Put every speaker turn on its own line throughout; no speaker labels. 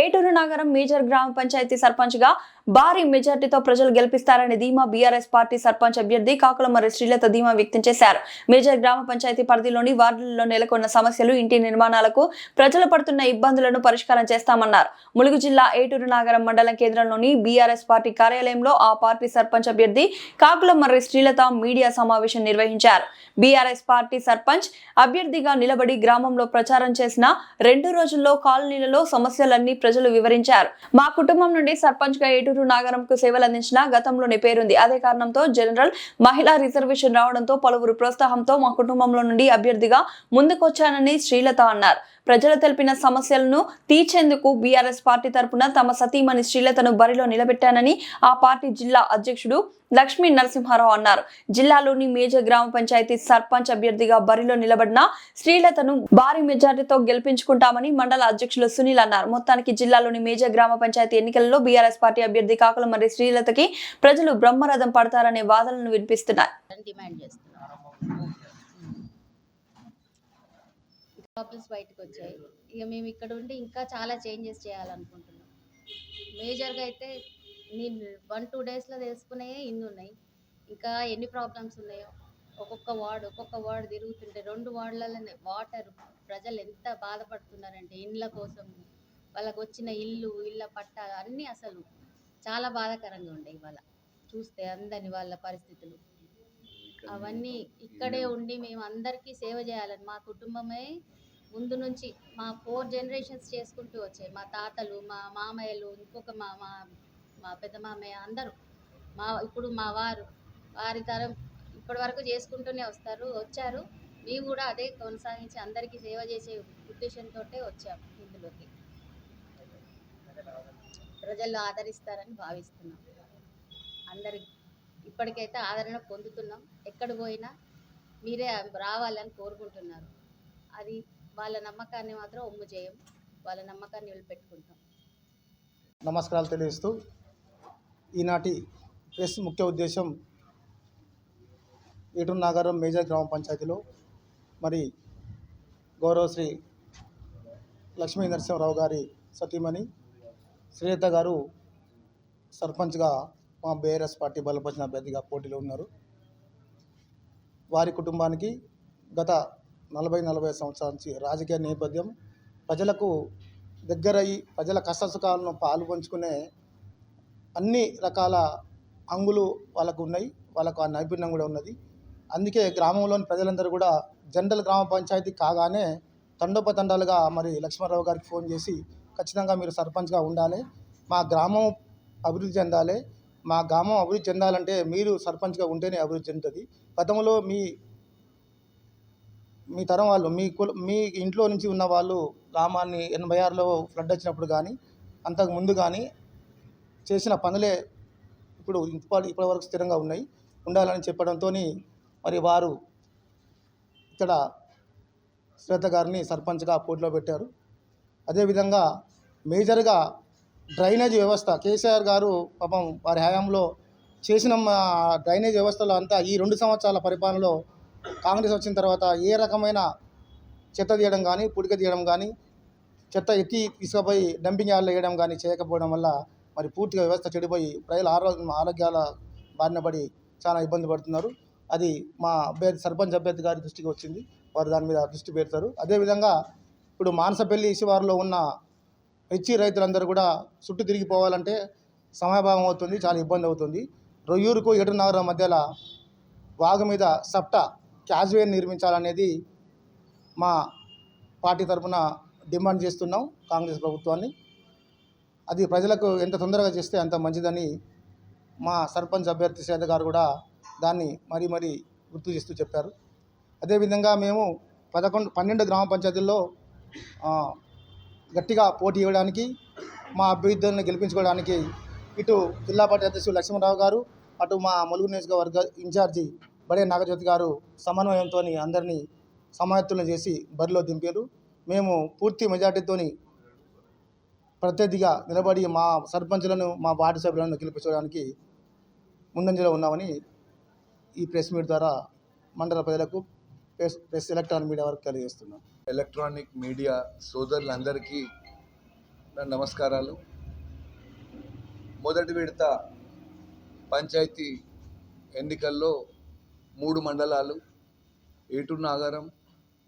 ఏటూరు నగరం మేజర్ గ్రామ పంచాయతీ సర్పంచ్గా భారీ మెజార్టీతో ప్రజలు గెలిపిస్తారని ధీమా బీఆర్ఎస్ పార్టీ సర్పంచ్ అభ్యర్థి కాకులమర్రి శ్రీలత ధీమా వ్యక్తం చేశారు. మేజర్ గ్రామ పంచాయతీ పరిధిలోని వార్డులలో నెలకొన్న సమస్యలు ఇంటి నిర్మాణాలకు ప్రజలు పడుతున్న ఇబ్బందులను పరిష్కారం చేస్తామన్నారు. ములుగు జిల్లా ఏటూరు నగరం మండలం కేంద్రంలోని బీఆర్ఎస్ పార్టీ కార్యాలయంలో ఆ పార్టీ సర్పంచ్ అభ్యర్థి కాకులమర్రి శ్రీలత మీడియా సమావేశం నిర్వహించారు. బీఆర్ఎస్ పార్టీ సర్పంచ్ అభ్యర్థిగా నిలబడి గ్రామంలో ప్రచారం చేసిన రెండు రోజుల్లో కాలనీలలో సమస్యలన్నీ ప్రజలు వివరించారు. మా కుటుంబం నుండి సర్పంచ్గా ఏటూరు నాగరంకు సేవలు అందించిన గతంలోనే పేరుంది. అదే కారణంతో జనరల్ మహిళా రిజర్వేషన్ రావడంతో పలువురు ప్రోత్సాహంతో మా కుటుంబంలో నుండి అభ్యర్థిగా ముందుకొచ్చానని శ్రీలత అన్నారు. ప్రజలు తెలిపిన సమస్యలను తీర్చేందుకు బీఆర్ఎస్ పార్టీ తరపున తమ సతీమణి శ్రీలతను బరిలో నిలబెట్టానని ఆ పార్టీ జిల్లా అధ్యక్షుడు లక్ష్మీ నరసింహారావు అన్నారు. జిల్లాలోని మేజర్ గ్రామ పంచాయతీ సర్పంచ్ అభ్యర్థిగా బరిలో నిలబడిన శ్రీలతను భారీ మెజార్టీతో గెలిపించుకుంటామని మండల అధ్యక్షులు సునీల్ అన్నారు. మొత్తానికి జిల్లాలోని మేజర్ గ్రామ పంచాయతీ ఎన్నికల్లో బీఆర్ఎస్ పార్టీ అభ్యర్థి కాకుల మరి శ్రీలతకి ప్రజలు బ్రహ్మరథం పడతారనే వాదనలు వినిపిస్తున్నాయి.
డిమాండ్ ప్రాబ్లమ్స్ బయటకు వచ్చాయి ఇక మేము ఇక్కడ ఉండి ఇంకా చాలా చేంజెస్ చేయాలనుకుంటున్నాం. మేజర్గా అయితే నేను వన్ టూ డేస్లో తెలుసుకునే ఇన్ని ఉన్నాయి. ఇంకా ఎన్ని ప్రాబ్లమ్స్ ఉన్నాయో. ఒక్కొక్క వార్డు ఒక్కొక్క వార్డు తిరుగుతుంటే రెండు వార్డులలోనే వాటర్ ప్రజలు ఎంత బాధపడుతున్నారంటే ఇండ్ల కోసం వాళ్ళకు వచ్చిన ఇల్లు ఇళ్ళ పట్ట అన్నీ అసలు చాలా బాధాకరంగా ఉండే ఇవాళ. చూస్తే అందరి వాళ్ళ పరిస్థితులు. అవన్నీ ఇక్కడే ఉండి మేము అందరికీ సేవ చేయాలని మా కుటుంబమే ముందు నుంచి మా ఫోర్ జనరేషన్స్ చేసుకుంటూ వచ్చాయి మా తాతలు మా మామయ్యలు ఇంకొక మా మా మా పెద్ద మామయ్య అందరూ. మా ఇప్పుడు మా వారు వారి తరం ఇప్పటి వరకు చేసుకుంటూనే వస్తారు వచ్చారు. మేము కూడా అదే కొనసాగించి అందరికీ సేవ చేసే ఉద్దేశంతో వచ్చాము ఇందులోకి. ప్రజల్లో ఆదరిస్తారని భావిస్తున్నాం. అందరి ఇప్పటికైతే ఆదరణ పొందుతున్నాం. ఎక్కడ పోయినా మీరే రావాలని కోరుకుంటున్నారు. అది వాళ్ళ నమ్మకాన్ని మాత్రం ఒమ్ము చేయం. వాళ్ళ నమ్మకాన్ని నిలబెట్టుకుంటాం.
నమస్కారాలు తెలియజేస్తూ ఈనాటి ప్రెస్ ముఖ్య ఉద్దేశం ఏటూరు నాగారం మేజర్ గ్రామ పంచాయతీలో మరి గౌరవ శ్రీ లక్ష్మీ నరసింహరావు గారి సతీమణి శ్రీలత గారు సర్పంచ్గా మా బీఆర్ఎస్ పార్టీ బలపరిచిన అభ్యర్థిగా పోటీలో ఉన్నారు. వారి కుటుంబానికి గత నలభై నలభై సంవత్సరాల నుంచి రాజకీయ నేపథ్యం ప్రజలకు దగ్గరయ్యి ప్రజల కష్టసుఖాలను పాలు పంచుకునే అన్ని రకాల అంగులు వాళ్ళకు ఉన్నాయి వాళ్ళకు ఆ నైపుణ్యం కూడా ఉన్నది. అందుకే గ్రామంలోని ప్రజలందరూ కూడా జనరల్ గ్రామ పంచాయతీ కాగానే తండోపతండాలుగా మరి లక్ష్మణరావు గారికి ఫోన్ చేసి ఖచ్చితంగా మీరు సర్పంచ్గా ఉండాలి మా గ్రామం అభివృద్ధి చెందాలి మా గ్రామం అభివృద్ధి చెందాలంటే మీరు సర్పంచ్గా ఉంటేనే అభివృద్ధి చెందుతుంది. గతంలో మీ మీ తరం వాళ్ళు మీ కుల మీ ఇంట్లో నుంచి ఉన్న వాళ్ళు గ్రామాన్ని ఎనభై ఆరులో ఫ్లడ్ వచ్చినప్పుడు కానీ అంతకు ముందు కానీ చేసిన పనులే ఇప్పుడు ఇప్పటి ఇప్పటి వరకు స్థిరంగా ఉన్నాయి. ఉండాలని చెప్పడంతో మరి వారు ఇక్కడ శ్వేత గారిని సర్పంచ్గా పోటీలో పెట్టారు. అదేవిధంగా మేజర్గా డ్రైనేజ్ వ్యవస్థ కేసీఆర్ గారు పాపం వారి హయాంలో చేసిన మా డ్రైనేజ్ వ్యవస్థలో అంతా ఈ రెండు సంవత్సరాల పరిపాలనలో కాంగ్రెస్ వచ్చిన తర్వాత ఏ రకమైన చెత్త తీయడం కానీ పుడిక తీయడం కానీ చెత్త ఎత్తి తీసుకుపోయి డంపింగ్ యార్డ్లో వేయడం కానీ చేయకపోవడం వల్ల మరి పూర్తిగా వ్యవస్థ చెడిపోయి ప్రజల ఆరోగ్య ఆరోగ్యాల బారిన పడి చాలా ఇబ్బంది పడుతున్నారు. అది మా అభ్యర్థి సర్పంచ్ అభ్యర్థి గారి దృష్టికి వచ్చింది. వారు దాని మీద దృష్టి పెడతారు. అదేవిధంగా ఇప్పుడు మానసపల్లి శివారులో ఉన్న మిర్చి రైతులందరూ కూడా చుట్టూ తిరిగిపోవాలంటే సమయభావం అవుతుంది చాలా ఇబ్బంది అవుతుంది. రొయ్యూరుకు ఏటునగరం మధ్యలో వాగు మీద సప్ట క్యాజ్వేర్ నిర్మించాలనేది మా పార్టీ తరఫున డిమాండ్ చేస్తున్నాం కాంగ్రెస్ ప్రభుత్వాన్ని. అది ప్రజలకు ఎంత తొందరగా చేస్తే అంత మంచిదని మా సర్పంచ్ అభ్యర్థి శ్వేత గారు కూడా దాన్ని మరీ మరీ గుర్తు చేస్తూ చెప్పారు. అదేవిధంగా మేము పదకొండు పన్నెండు గ్రామ పంచాయతీల్లో గట్టిగా పోటీ ఇవ్వడానికి మా అభ్యర్థులను గెలిపించుకోవడానికి ఇటు జిల్లా పార్టీ అధ్యక్షులు లక్ష్మణరావు గారు అటు మా ములుగు నియోజకవర్గ ఇన్ఛార్జి బడే నాగజ్యోతి గారు సమన్వయంతో అందరినీ సమాయత్తులను చేసి బరిలో దింపారు. మేము పూర్తి మెజార్టీతోని ప్రత్యర్థిగా నిలబడి మా సర్పంచులను మా వార్డు సభ్యులను గెలిపించడానికి ముందంజలో ఉన్నామని ఈ ప్రెస్ మీట్ ద్వారా మండల ప్రజలకు ప్రెస్ ప్రెస్ ఎలక్ట్రానిక్ మీడియా వరకు తెలియజేస్తున్నాం.
ఎలక్ట్రానిక్ మీడియా సోదరులందరికీ నా నమస్కారాలు. మొదటి విడత పంచాయతీ ఎన్నికల్లో మూడు మండలాలు ఏటూరు నాగారం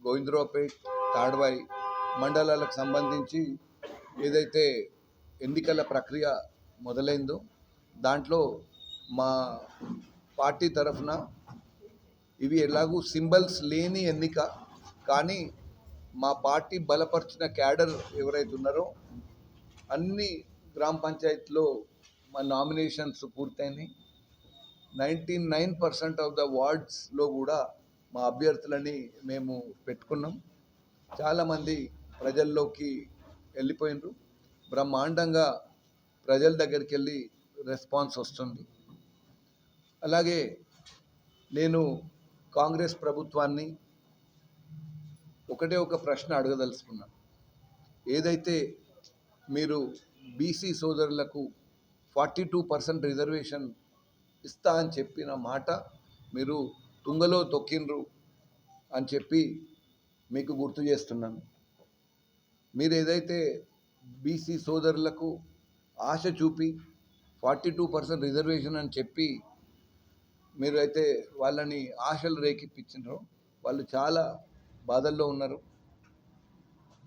గోవిందరావుపేట్ తాడ్వాయి మండలాలకు సంబంధించి ఏదైతే ఎన్నికల ప్రక్రియ మొదలైందో దాంట్లో మా పార్టీ తరఫున ఇవి ఎలాగూ సింబల్స్ లేని ఎన్నిక కానీ మా పార్టీ బలపరిచిన క్యాడర్ ఎవరైతే ఉన్నారో అన్ని గ్రామ పంచాయతీలో మా nominations పూర్తయినాయి. Ninety nine percent of the వార్డ్స్లో కూడా మా అభ్యర్థులని మేము పెట్టుకున్నాం. చాలామంది ప్రజల్లోకి వెళ్ళిపోయినరు. బ్రహ్మాండంగా ప్రజల దగ్గరికి వెళ్ళి రెస్పాన్స్ వస్తుంది. అలాగే నేను కాంగ్రెస్ ప్రభుత్వాన్ని ఒకటే ఒక ప్రశ్న అడగదలుచుకున్నాను. ఏదైతే మీరు బీసీ సోదరులకు ఫార్టీ టూ పర్సెంట్ రిజర్వేషన్ ఇస్తా అని చెప్పిన మాట మీరు తుంగలో తొక్కిండ్రు అని చెప్పి మీకు గుర్తు చేస్తున్నాను. మీరు ఏదైతే బీసీ సోదరులకు ఆశ చూపి ఫార్టీ టూ పర్సెంట్ రిజర్వేషన్ అని చెప్పి మీరు అయితే వాళ్ళని ఆశలు రేకిప్పించినారో వాళ్ళు చాలా బాధల్లో ఉన్నారు.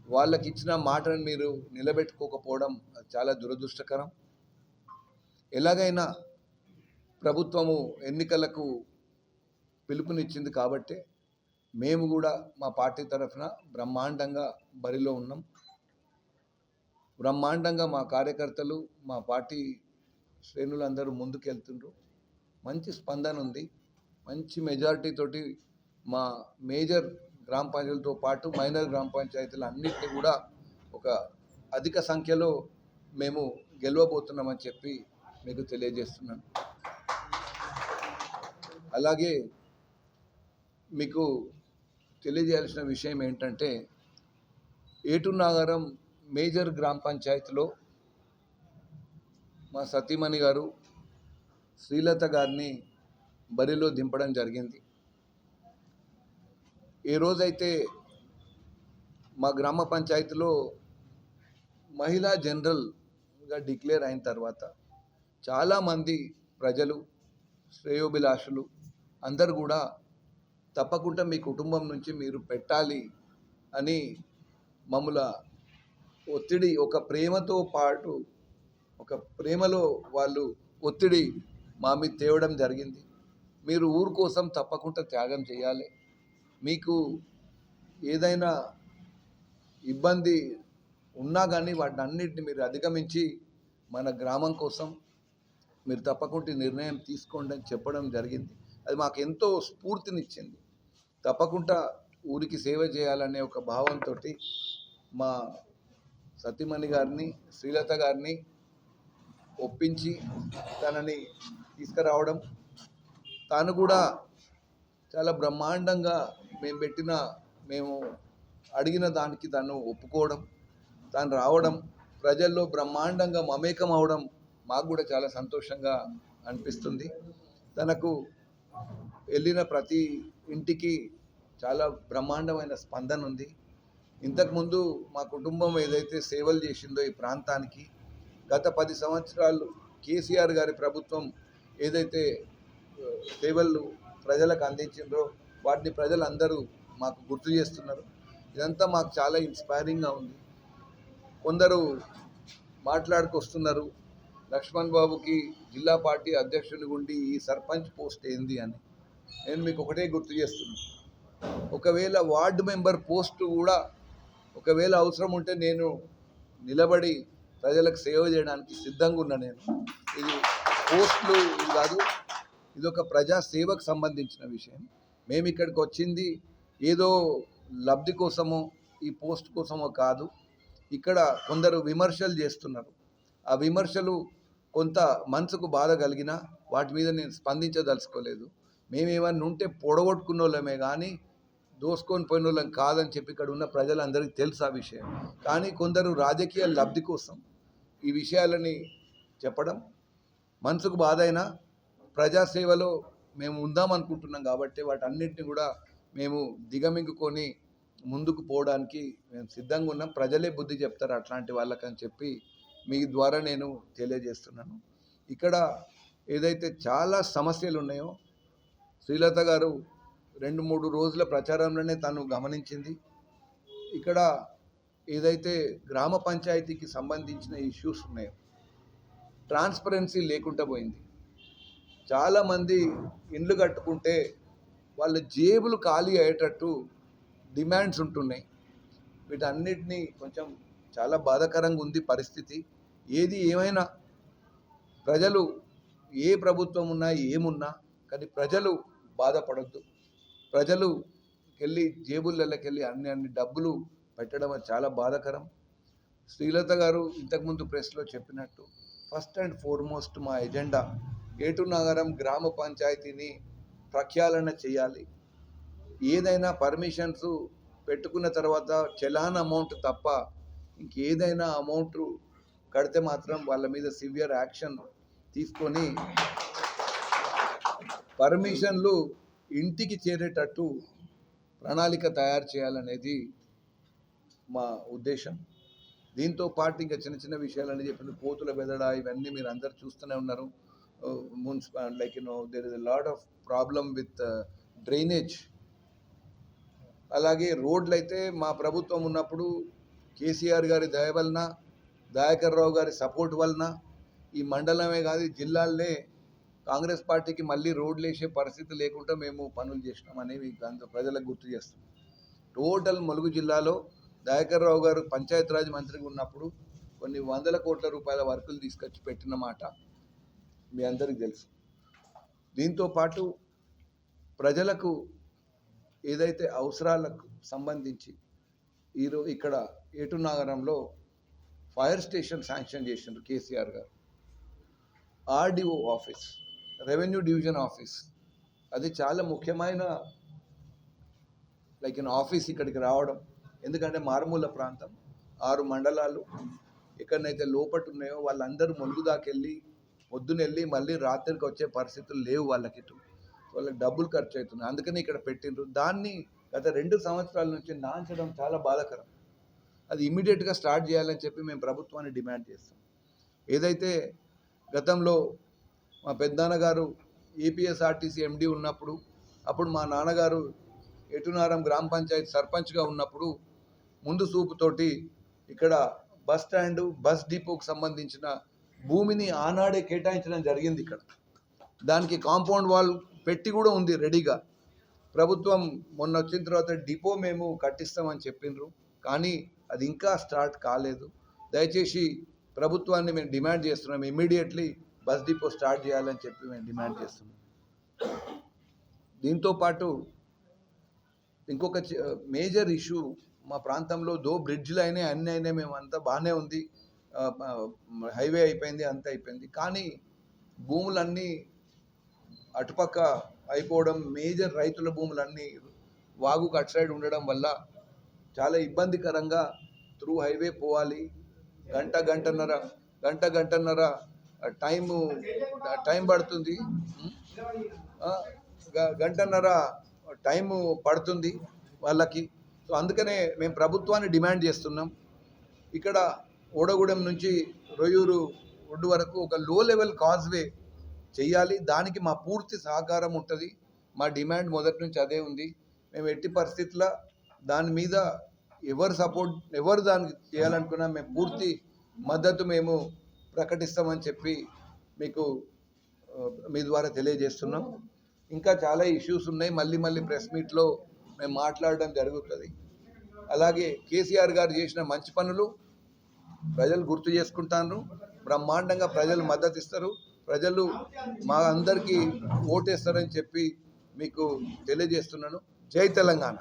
వాళ్ళకి ఇచ్చిన మాటను మీరు నిలబెట్టుకోకపోవడం అది చాలా దురదృష్టకరం. ఎలాగైనా ప్రభుత్వము ఎన్నికలకు పిలుపునిచ్చింది కాబట్టే మేము కూడా మా పార్టీ తరఫున బ్రహ్మాండంగా బరిలో ఉన్నాం. బ్రహ్మాండంగా మా కార్యకర్తలు మా పార్టీ శ్రేణులందరూ ముందుకెళ్తుండ్రు. మంచి స్పందన ఉంది. మంచి మెజారిటీ తోటి మా మేజర్ గ్రామ పంచాయతీలతో పాటు మైనర్ గ్రామ పంచాయతీలు అన్నింటినీ కూడా ఒక అధిక సంఖ్యలో మేము గెలవబోతున్నామని చెప్పి మీకు తెలియజేస్తున్నాను. అలాగే మీకు తెలియజేయాల్సిన విషయం ఏంటంటే ఏటు నాగారం మేజర్ గ్రామ పంచాయతీలో మా సతీమణి గారు శ్రీలత గారిని బరిలో దింపడం జరిగింది. ఏ రోజైతే మా గ్రామ పంచాయతీలో మహిళా జనరల్గా డిక్లేర్ అయిన తర్వాత చాలామంది ప్రజలు శ్రేయోభిలాషులు అందరు కూడా తప్పకుండా మీ కుటుంబం నుంచి మీరు పెట్టాలి అని మమ్మల ఒత్తిడి ఒక ప్రేమతో పాటు ఒక ప్రేమలో వాళ్ళు ఒత్తిడి మా మీద తేవడం జరిగింది. మీరు ఊరు కోసం తప్పకుండా త్యాగం చేయాలి. మీకు ఏదైనా ఇబ్బంది ఉన్నా కానీ వాటిని అన్నిటిని మీరు అధిగమించి మన గ్రామం కోసం మీరు తప్పకుండా నిర్ణయం తీసుకోండి అని చెప్పడం జరిగింది. అది మాకు ఎంతో స్ఫూర్తినిచ్చింది. తప్పకుండా ఊరికి సేవ చేయాలనే ఒక భావంతో మా సతీమణి గారిని శ్రీలత గారిని ఒప్పించి తనని తీసుకురావడం. తాను కూడా చాలా బ్రహ్మాండంగా మేము పెట్టిన మేము అడిగిన దానికి తను ఒప్పుకోవడం తను రావడం ప్రజల్లో బ్రహ్మాండంగా మమేకం అవడం మాకు కూడా చాలా సంతోషంగా అనిపిస్తుంది. తనకు వెళ్ళిన ప్రతి ఇంటికి చాలా బ్రహ్మాండమైన స్పందన ఉంది. ఇంతకుముందు మా కుటుంబం ఏదైతే సేవలు చేసిందో ఈ ప్రాంతానికి గత పది సంవత్సరాలు కేసీఆర్ గారి ప్రభుత్వం ఏదైతే సేవలు ప్రజలకు అందించిందో వాటిని ప్రజలందరూ మాకు గుర్తు చేస్తున్నారు. ఇదంతా మాకు చాలా ఇన్స్పైరింగ్గా ఉంది. కొందరు మాట్లాడుకొస్తున్నారు లక్ష్మణ్ బాబుకి జిల్లా పార్టీ అధ్యక్షుని ఉండి ఈ సర్పంచ్ పోస్ట్ ఏంది అని. నేను మీకు ఒకటే గుర్తు చేస్తున్నాను ఒకవేళ వార్డు మెంబర్ పోస్టు కూడా ఒకవేళ అవసరం ఉంటే నేను నిలబడి ప్రజలకు సేవ చేయడానికి సిద్ధంగా ఉన్నా నేను. ఇది పోస్టులు ఇది కాదు ఇది ఒక ప్రజా సేవకు సంబంధించిన విషయం. మేము ఇక్కడికి వచ్చింది ఏదో లబ్ధి కోసమో ఈ పోస్ట్ కోసమో కాదు. ఇక్కడ కొందరు విమర్శలు చేస్తున్నారు. ఆ విమర్శలు కొంత మనసుకు బాధ కలిగినా వాటి మీద నేను స్పందించదలుచుకోలేదు. మేమేమన్నా ఉంటే పొడగొట్టుకున్న వాళ్ళమే కానీ దోసుకొని పోయిన వాళ్ళం కాదని చెప్పి ఇక్కడ ఉన్న ప్రజలందరికీ తెలుసు ఆ విషయం. కానీ కొందరు రాజకీయ లబ్ధి కోసం ఈ విషయాలని చెప్పడం మనసుకు బాధ అయినా ప్రజాసేవలో మేము ఉందాం అనుకుంటున్నాం కాబట్టి వాటన్నిటిని కూడా మేము దిగమింగుకొని ముందుకు పోవడానికి మేము సిద్ధంగా ఉన్నాం. ప్రజలే బుద్ధి చెప్తారు అట్లాంటి వాళ్ళకని చెప్పి మీ ద్వారా నేను తెలియజేస్తున్నాను. ఇక్కడ ఏదైతే చాలా సమస్యలు ఉన్నాయో శ్రీలత గారు రెండు మూడు రోజుల ప్రచారంలోనే తను గమనించింది. ఇక్కడ ఏదైతే గ్రామ పంచాయతీకి సంబంధించిన ఇష్యూస్ ఉన్నాయో ట్రాన్స్పరెన్సీ లేకుండా పోయింది. చాలామంది ఇండ్లు కట్టుకుంటే వాళ్ళ జేబులు ఖాళీ అయ్యేటట్టు డిమాండ్స్ ఉంటున్నాయి. వీటన్నిటినీ కొంచెం చాలా బాధాకరంగా ఉంది పరిస్థితి. ఏది ఏమైనా ప్రజలు ఏ ప్రభుత్వం ఉన్నా ఏమున్నా కానీ ప్రజలు బాధపడద్దు. ప్రజలు వెళ్ళి జేబులకెళ్ళి అన్ని అన్ని డబ్బులు పెట్టడం చాలా బాధాకరం. శ్రీలత గారు ఇంతకుముందు ప్రెస్లో చెప్పినట్టు ఫస్ట్ అండ్ ఫార్మోస్ట్ మా ఎజెండా ఏటు నగరం గ్రామ పంచాయతీని ప్రఖ్యాళన చేయాలి. ఏదైనా పర్మిషన్స్ పెట్టుకున్న తర్వాత చలాన్ అమౌంట్ తప్ప ఇంకేదైనా అమౌంట్ కడితే మాత్రం వాళ్ళ మీద సివియర్ యాక్షన్ తీసుకొని పర్మిషన్లు ఇంటికి చేరేటట్టు ప్రణాళిక తయారు చేయాలనేది మా ఉద్దేశం. దీంతో పాటు ఇంకా చిన్న చిన్న విషయాలని చెప్పిన కోతుల బెదడ ఇవన్నీ మీరు అందరు చూస్తూనే ఉన్నారు. Municipal like you know there is a lot of problem with drainage. అలాగే రోడ్లు అయితే మా ప్రభుత్వం ఉన్నప్పుడు కేసీఆర్ గారి దయ వలన దయాకర్ రావు గారి సపోర్ట్ వలన ఈ మండలమే కాదు ఈ జిల్లాలనే కాంగ్రెస్ పార్టీకి మళ్ళీ రోడ్లు వేసే పరిస్థితి లేకుండా మేము పనులు చేసినాం అనేవి దాంతో ప్రజలకు గుర్తు చేస్తున్నాం టోటల్ ములుగు జిల్లాలో దయాకర్ రావు గారు పంచాయతీరాజ్ మంత్రిగా ఉన్నప్పుడు కొన్ని వందల కోట్ల రూపాయల వర్కులు తీసుకొచ్చి పెట్టిన మాట మీ అందరికీ తెలుసు. దీంతో పాటు ప్రజలకు ఏదైతే అవసరాలకు సంబంధించి ఈరో ఇక్కడ ఏటు నగరంలో ఫైర్ స్టేషన్ శాంక్షన్ చేసిండ్రు కేసీఆర్ గారు. RDO office. Revenue division office. అది చాలా ముఖ్యమైన లైక్ ఇన్ ఆఫీస్ ఇక్కడికి రావడం. ఎందుకంటే మారుమూల ప్రాంతం ఆరు మండలాలు ఎక్కడనైతే లోపట ఉన్నాయో వాళ్ళందరూ ములుగు దాకెళ్ళి పొద్దునెళ్ళి మళ్ళీ రాత్రికి వచ్చే పరిస్థితులు లేవు వాళ్ళకి ఇటు. వాళ్ళకి డబ్బులు ఖర్చు అవుతుంది అందుకని ఇక్కడ పెట్టిండ్రు. దాన్ని గత రెండు సంవత్సరాల నుంచి నాంచడం చాలా బాధాకరం. అది ఇమీడియట్గా స్టార్ట్ చేయాలని చెప్పి మేము ప్రభుత్వాన్ని డిమాండ్ చేస్తాం. ఏదైతే గతంలో మా పెద్దనాన్నగారు ఏపీఎస్ఆర్టీసీ ఎండి ఉన్నప్పుడు అప్పుడు మా నాన్నగారు ఎటునారం గ్రామ పంచాయతీ సర్పంచ్గా ఉన్నప్పుడు ముందు చూపుతోటి ఇక్కడ బస్ స్టాండ్ బస్ డిపోకు సంబంధించిన భూమిని ఆనాడే కేటాయించడం జరిగింది ఇక్కడ. దానికి కాంపౌండ్ వాల్ పెట్టి కూడా ఉంది రెడీగా. ప్రభుత్వం మొన్న వచ్చిన తర్వాత డిపో మేము కట్టిస్తామని చెప్పిండ్రు కానీ అది ఇంకా స్టార్ట్ కాలేదు. దయచేసి ప్రభుత్వాన్ని మేము డిమాండ్ చేస్తున్నాం ఇమ్మీడియట్లీ బస్ డిపో స్టార్ట్ చేయాలని చెప్పి మేము డిమాండ్ చేస్తున్నాం. దీంతో పాటు ఇంకొక మేజర్ ఇష్యూ మా ప్రాంతంలో దో బ్రిడ్జ్లు అయినాయి అన్నీ అయినాయి మేము అంతా బాగానే ఉంది హైవే అయిపోయింది అంతా అయిపోయింది. కానీ భూములన్నీ అటుపక్క అయిపోవడం మేజర్ రైతుల భూములన్నీ వాగుకు అటు సైడ్ ఉండడం వల్ల చాలా ఇబ్బందికరంగా త్రూ హైవే పోవాలి. గంట గంటన్నర గంట గంటన్నర టైము టైం పడుతుంది. గ- గంటన్నర టైము పడుతుంది వాళ్ళకి. సో అందుకనే మేము ప్రభుత్వాన్ని డిమాండ్ చేస్తున్నాం. ఇక్కడ ఓడగూడెం నుంచి రొయ్యూరు ఒడ్డు వరకు ఒక లో లెవెల్ కాజ్వే చేయాలి దానికి మా పూర్తి సహకారం ఉంటుంది. మా డిమాండ్ మొదటి నుంచి అదే ఉంది. మేము ఎట్టి పరిస్థితుల్లో దాని మీద ఎవరు సపోర్ట్ ఎవరు దానికి చేయాలనుకున్నా మేము పూర్తి మద్దతు మేము ప్రకటిస్తామని చెప్పి మీకు మీ ద్వారా తెలియజేస్తున్నాం. ఇంకా చాలా ఇష్యూస్ ఉన్నాయి. మళ్ళీ మళ్ళీ ప్రెస్ మీట్లో మేము మాట్లాడడం జరుగుతుంది. అలాగే కేసీఆర్ గారు చేసిన మంచి పనులు ప్రజలు గుర్తు చేసుకుంటాను బ్రహ్మాండంగా ప్రజలు మద్దతు ఇస్తారు. ప్రజలు మా అందరికీ ఓటేస్తారని చెప్పి మీకు తెలియజేస్తున్నాను. జై తెలంగాణ.